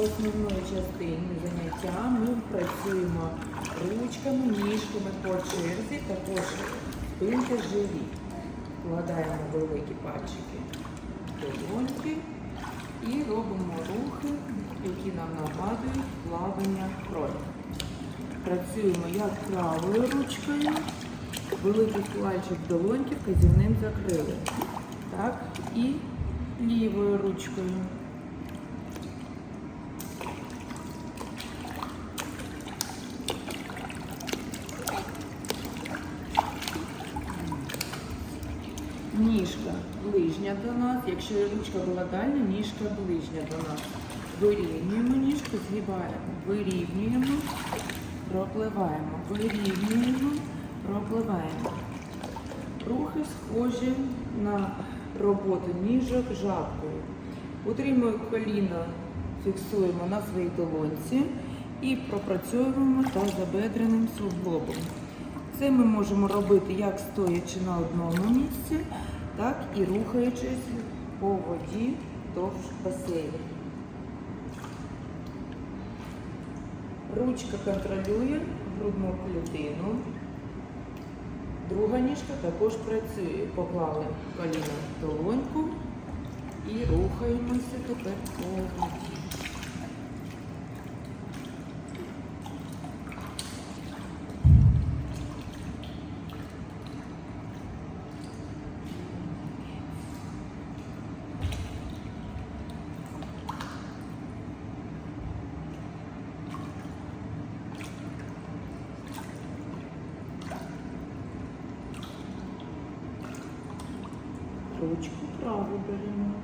в основної частині заняття ми працюємо ручками, ніжками по черзі, також спинка живі. Вкладаємо великі пальчики долоньки і робимо рухи, які нам нагадують плавання крові. Працюємо як правою ручкою, великий пальчик долоньки вказівним закрили. Так, і лівою ручкою. Ніжка ближня до нас. Якщо ручка була дальня, ніжка ближня до нас. Вирівнюємо ніжку, згибаємо, вирівнюємо, пропливаємо, вирівнюємо, пропливаємо. Рухи схожі на роботу ніжок жабкою. Утримуємо коліно, фіксуємо на своїй долонці і пропрацьовуємо тазобедреним суглобом. Це ми можемо робити як стоячи на одному місці, так і рухаючись по воді довж басейну. Ручка контролює грудну клітину. Друга ніжка також працює. Поклали коліно в долоньку і рухаємося тепер по воді. Ручку праву беремо.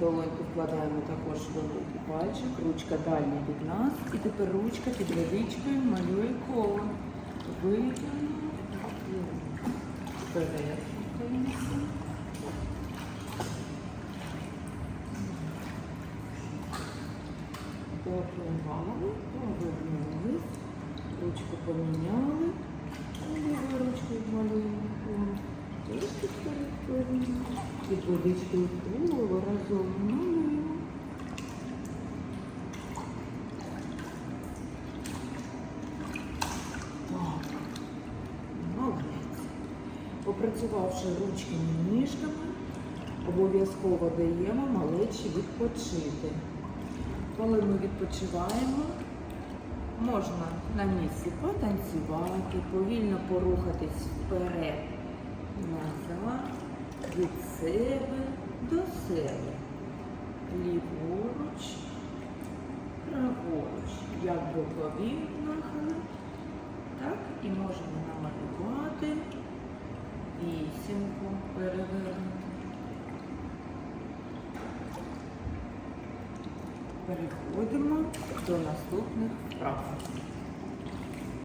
Долоньку вкладаємо також великий пальчик, ручка дальня від нас. І тепер ручка під водичкою малює коло. Витягнемо. Вперед рухаємося. Попливали, повернулись, ручку поміняли, лівою ручкою малюємо Під водичкою коло разом. Так, молодець. Попрацювавши ручками і ніжками, обов'язково даємо малечі відпочити. Коли ми відпочиваємо, можна на місці потанцювати, повільно порухатись вперед, назад, від себе до себе. Ліворуч, праворуч, як бокові нахили, так і можемо намалювати вісімку перевернути. Переходимо до наступних вправ.